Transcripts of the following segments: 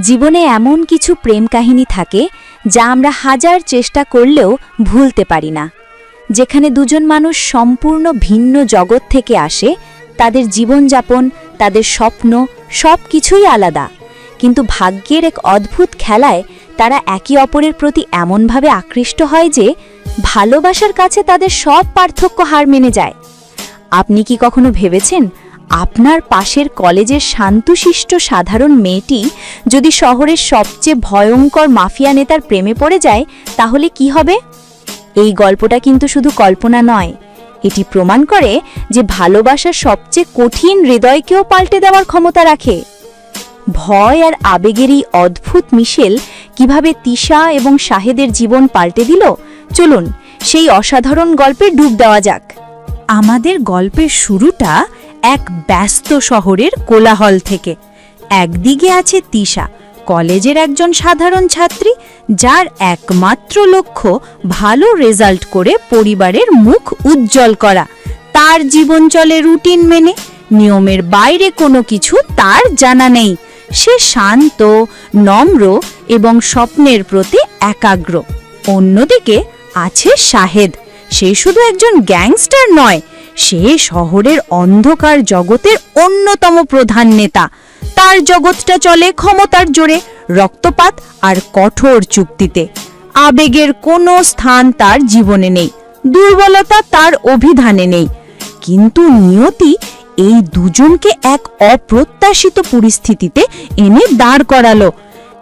জীবনে এমন কিছু প্রেম কাহিনী থাকে যা আমরা হাজার চেষ্টা করলেও ভুলতে পারি না। যেখানে দুজন মানুষ সম্পূর্ণ ভিন্ন জগৎ থেকে আসে, তাদের জীবনযাপন, তাদের স্বপ্ন সব কিছুই আলাদা। কিন্তু ভাগ্যের এক অদ্ভুত খেলায় তারা একে অপরের প্রতি এমনভাবে আকৃষ্ট হয় যে ভালোবাসার কাছে তাদের সব পার্থক্য হার মেনে যায়। আপনি কি কখনো ভেবেছেন আপনার পাশের কলেজের শান্তশিষ্ট সাধারণ মেয়েটি যদি শহরের সবচেয়ে ভয়ঙ্কর মাফিয়া নেতার প্রেমে পড়ে যায়, তাহলে কি হবে? এই গল্পটা কিন্তু শুধু কল্পনা নয়। এটি প্রমাণ করে যে ভালোবাসা সবচেয়ে কঠিন হৃদয়কেও পাল্টে দেওয়ার ক্ষমতা রাখে। ভয় আর আবেগের এই অদ্ভুত মিশেল কীভাবে তিশা এবং শাহেদের জীবন পাল্টে দিল? চলুন, সেই অসাধারণ গল্পে ডুব দেওয়া যাক। আমাদের গল্পের শুরুটা এক ব্যস্ত শহরের কোলাহল থেকে। একদিকে আছে তিশা, কলেজের একজন সাধারণ ছাত্রী, যার একমাত্র লক্ষ্য ভালো রেজাল্ট করে পরিবারের মুখ উজ্জ্বল করা। তার জীবন চলে রুটিন মেনে, নিয়মের বাইরে কোনো কিছু তার জানা নেই। সে শান্ত, নম্র এবং স্বপ্নের প্রতি একাগ্র। অন্যদিকে আছে শাহেদ, সে শুধু একজন গ্যাংস্টার নয় সে শহরের অন্ধকার জগতের অন্যতম প্রধান নেতা। তার জগৎটা চলে ক্ষমতার জোরে, রক্তপাত আর কঠোর চুক্তিতে। আবেগের কোনো স্থান তার জীবনে নেই, দুর্বলতা তার অভিধানে নেই। কিন্তু নিয়তি এই দুজনকে এক অপ্রত্যাশিত পরিস্থিতিতে এনে দাঁড় করালো।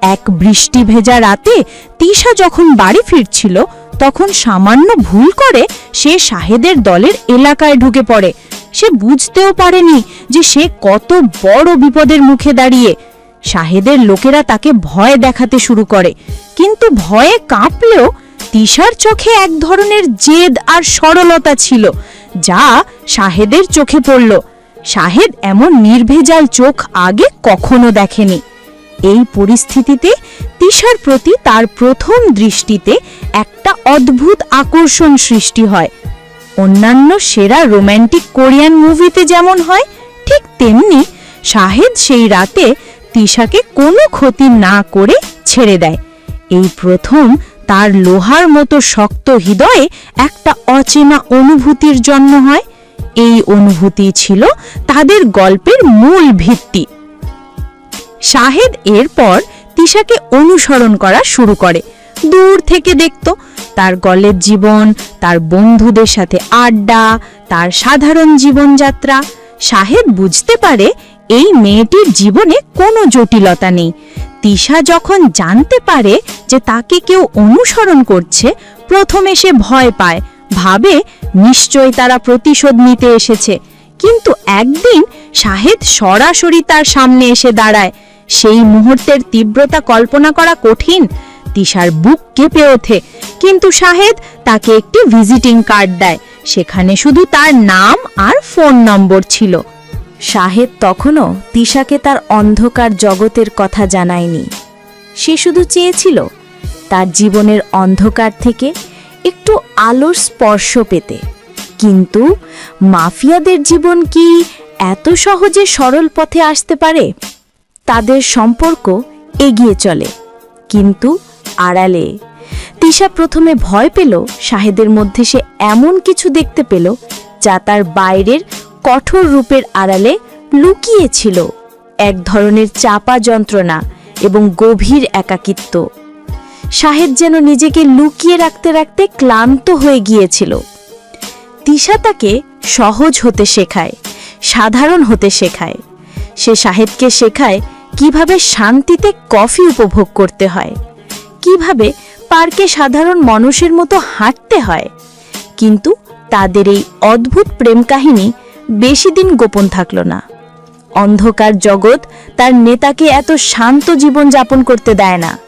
এক বৃষ্টি ভেজা রাতে তিশা যখন বাড়ি ফিরছিল, তখন সামান্য ভুল করে সে শাহেদের দলের এলাকায় ঢুকে পড়ে। সে বুঝতেও পারেনি যে সে কত বড় বিপদের মুখে দাঁড়িয়ে। শাহেদের লোকেরা তাকে ভয় দেখাতে শুরু করে। কিন্তু ভয়ে কাঁপলেও তিশার চোখে এক ধরনের জেদ আর সরলতা ছিল, যা শাহেদের চোখে পড়ল। শাহেদ এমন নির্ভেজাল চোখ আগে কখনো দেখেনি। এই পরিস্থিতিতে তিশার প্রতি তার প্রথম দৃষ্টিতে একটা অদ্ভুত আকর্ষণ সৃষ্টি হয়। অন্যান্য সেরা রোম্যান্টিক কোরিয়ান মুভিতে যেমন হয়, ঠিক তেমনি শাহেদ সেই রাতে তিশাকে কোনো ক্ষতি না করে ছেড়ে দেয়। এই প্রথম তার লোহার মতো শক্ত হৃদয়ে একটা অচেনা অনুভূতির জন্ম হয়। এই অনুভূতি ছিল তাদের গল্পের মূল ভিত্তি। শাহেদ এরপর তিশাকে অনুসরণ করা শুরু করে। দূর থেকে দেখত তার গলের জীবন, তার বন্ধুদের সাথে আড্ডা, তার সাধারণ জীবনযাত্রা। শাহেদ বুঝতে পারে এই মেয়েটির জীবনে কোনো জটিলতা নেই। তিশা যখন জানতে পারে যে তাকে কেউ অনুসরণ করছে, প্রথমে সে ভয় পায়, ভাবে নিশ্চয় তারা প্রতিশোধ নিতে এসেছে। কিন্তু একদিন শাহেদ সরাসরি তার সামনে এসে দাঁড়ায়। সেই মুহূর্তের তীব্রতা কল্পনা করা কঠিন। তিশার বুক কেঁপে ওঠে। কিন্তু শাহেদ তাকে একটি ভিজিটিং কার্ড দেয়। সেখানে শুধু তার নাম আর ফোন নম্বর ছিল। শাহেদ তখনও তিশাকে তার অন্ধকার জগতের কথা জানায়নি। সে শুধু চেয়েছিল তার জীবনের অন্ধকার থেকে একটু আলোর স্পর্শ পেতে। কিন্তু মাফিয়াদের জীবন কি এত সহজে সরল পথে আসতে পারে? তাদের সম্পর্ক এগিয়ে চলে। কিন্তু আড়ালে তিশা প্রথমে ভয় পেল শাহেদের মধ্যে সে এমন কিছু দেখতে পেল যা তার বাইরের কঠোর রূপের আড়ালে লুকিয়েছিল। এক ধরনের চাপা যন্ত্রণা এবং গভীর একাকিত্ব। শাহেদ যেন নিজেকে লুকিয়ে রাখতে রাখতে ক্লান্ত হয়ে গিয়েছিল। তিশা তাকে সহজ হতে শেখায়, সাধারণ হতে শেখায়। সে শাহেদকে শেখায় কীভাবে শান্তিতে কফি উপভোগ করতে হয়? কীভাবে পার্কে সাধারণ মানুষের মতো হাঁটতে হয়? কিন্তু তাদের এই অদ্ভুত প্রেম কাহিনী বেশি দিন গোপন থাকল না। অন্ধকার জগৎ তার নেতাকে এত শান্ত জীবন যাপন করতে দেয় না।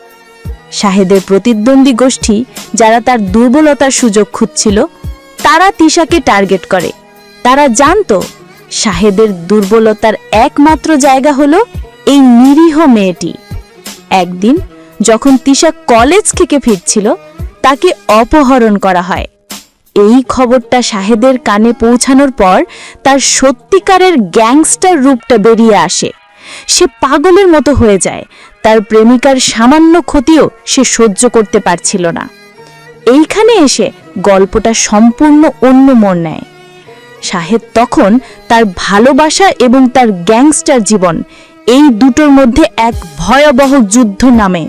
শাহেদের প্রতিদ্বন্দ্বী গোষ্ঠী যারা তার দুর্বলতার সুযোগ খুঁজছিল, তারা তিশাকে টার্গেট করে। তারা জানতো, শাহেদের দুর্বলতার একমাত্র জায়গা হলো এই নিরীহ মেয়েটি। একদিন যখন তিশা কলেজ থেকে ফিরছিল, তাকে অপহরণ করা হয়। এই খবরটা শাহেদের কানে পৌঁছানোর পর তার সত্যিকারের গ্যাংস্টার রূপটা বেরিয়ে আসে। সে পাগলের মতো হয়ে যায়, তার প্রেমিকার সামান্য ক্ষতিও সে সহ্য করতে পারছিল না। এইখানে এসে গল্পটা সম্পূর্ণ অন্য মোড় নেয়। শাহেদ তখন তার ভালোবাসা এবং তার গ্যাংস্টার জীবন এই দুটোর মধ্যে এক ভয়াবহ যুদ্ধ নামে।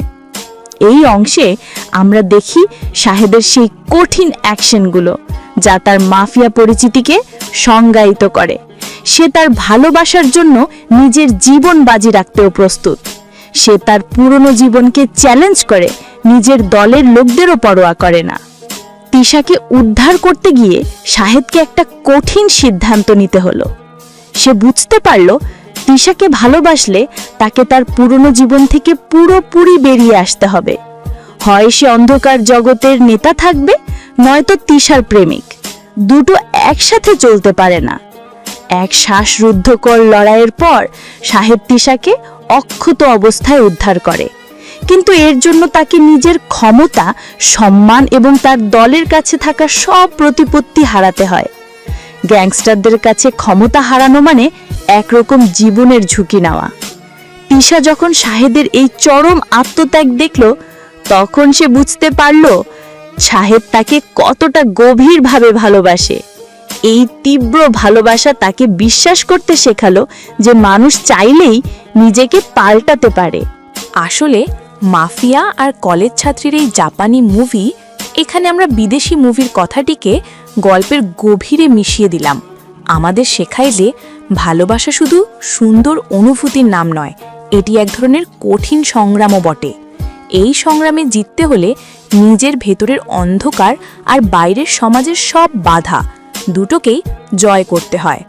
এই অংশে আমরা দেখি সাহেবের সেই কঠিন অ্যাকশনগুলো, যা তার মাফিয়া পরিচিতিকে সংজ্ঞায়িত করে। সে তার ভালোবাসার জন্য নিজের জীবন বাজি রাখতেও প্রস্তুত। সে তার পুরনো জীবনকে চ্যালেঞ্জ করে নিজের দলের লোকদেরও পরোয়া করে না। তিশাকে উদ্ধার করতে গিয়ে শাহেদকে একটা কঠিন সিদ্ধান্ত নিতে হলো। সে বুঝতে পারল তিশাকে ভালোবাসলে তাকে তার পুরনো জীবন থেকে পুরোপুরি বেরিয়ে আসতে হবে। হয় সে অন্ধকার জগতের নেতা থাকবে, নয়তো তিশার প্রেমিক। দুটো একসাথে চলতে পারে না। এক শ্বাসরুদ্ধকর লড়াইয়ের পর সাহেব তিশাকে অক্ষত অবস্থায় উদ্ধার করে। কিন্তু এর জন্য তাকে নিজের ক্ষমতা, সম্মান এবং তার দলের কাছে থাকা সব প্রতিপত্তি হারাতে হয়। গ্যাংস্টারদের কাছে ক্ষমতা হারানো মানে একরকম জীবনের ঝুঁকি নেওয়া। তিশা যখন শাহেদের এই চরম আত্মত্যাগ দেখল, তখন সে বুঝতে পারল, শাহেদ তাকে কতটা গভীরভাবে ভালোবাসে। এই তীব্র ভালোবাসা তাকে বিশ্বাস করতে শেখালো যে মানুষ চাইলেই নিজেকে পাল্টাতে পারে। আসলে মাফিয়া আর কলেজ ছাত্রীর এই জাপানি মুভি, এখানে আমরা বিদেশি মুভির কথাটিকে গল্পের গভীরে মিশিয়ে দিলাম। আমাদের শেখায় যে ভালোবাসা শুধু সুন্দর অনুভূতির নাম নয়, এটি এক ধরনের কঠিন সংগ্রামও বটে। এই সংগ্রামে জিততে হলে নিজের ভেতরের অন্ধকার আর বাইরের সমাজের সব বাধা দুটোকেই জয় করতে হয়।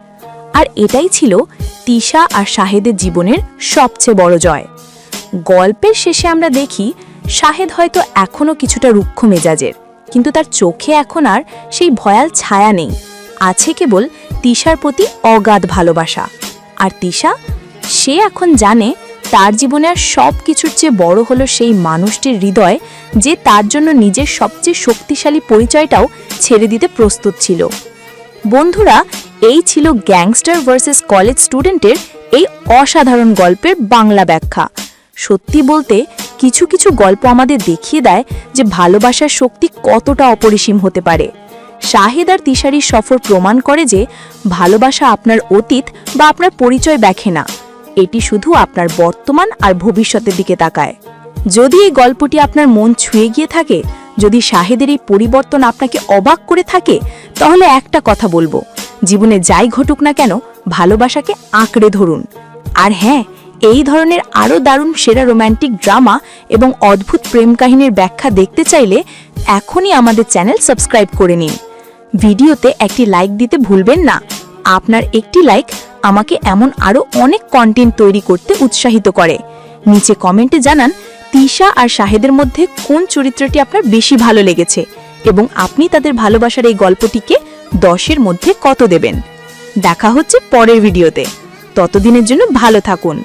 আর এটাই ছিল তিশা আর শাহেদের জীবনের সবচেয়ে বড় জয়। গল্পের শেষে আমরা দেখি, শাহেদ হয়তো এখনও কিছুটা রুক্ষ মেজাজের, কিন্তু তার চোখে এখন আর সেই ভয়াল ছায়া নেই। আছে কেবল তিশার প্রতি অগাধ ভালোবাসা। আর তিশা, সে এখন জানে তার জীবনে আর সব কিছুর চেয়ে বড় হলো সেই মানুষটির হৃদয় যে তার জন্য নিজের সবচেয়ে শক্তিশালী পরিচয়টাও ছেড়ে দিতে প্রস্তুত ছিল। বন্ধুরা, এই ছিল গ্যাংস্টার ভার্সেস কলেজ স্টুডেন্টের এই অসাধারণ গল্পের বাংলা ব্যাখ্যা। সত্যি বলতে, কিছু কিছু গল্প আমাদের দেখিয়ে দেয় যে ভালোবাসার শক্তি কতটা অপরিসীম হতে পারে। শাহেদ আর তিশারির সফর প্রমাণ করে যে ভালোবাসা আপনার অতীত বা আপনার পরিচয় দেখে না। এটি শুধু আপনার বর্তমান আর ভবিষ্যতের দিকে তাকায়। যদি এই গল্পটি আপনার মন ছুঁয়ে গিয়ে থাকে, যদি শাহেদের এই পরিবর্তন আপনাকে অবাক করে থাকে, তাহলে একটা কথা বলব। জীবনে যাই ঘটুক না কেন, ভালোবাসাকে আঁকড়ে ধরুন। আর হ্যাঁ এই ধরনের আরও দারুণ সেরা রোম্যান্টিক ড্রামা এবং অদ্ভুত প্রেম কাহিনীর ব্যাখ্যা দেখতে চাইলে এখনই আমাদের চ্যানেল সাবস্ক্রাইব করে নিন। ভিডিওতে একটি লাইক দিতে ভুলবেন না। আপনার একটি লাইক আমাকে এমন আরও অনেক কন্টেন্ট তৈরি করতে উৎসাহিত করে। নিচে কমেন্টে জানান, তিশা আর শাহেদের মধ্যে কোন চরিত্রটি আপনার বেশি ভালো লেগেছে? এবং আপনি তাদের ভালোবাসার এই গল্পটিকে দশের মধ্যে কত দেবেন? দেখা হচ্ছে পরের ভিডিওতে। ততদিনের জন্য ভালো থাকুন।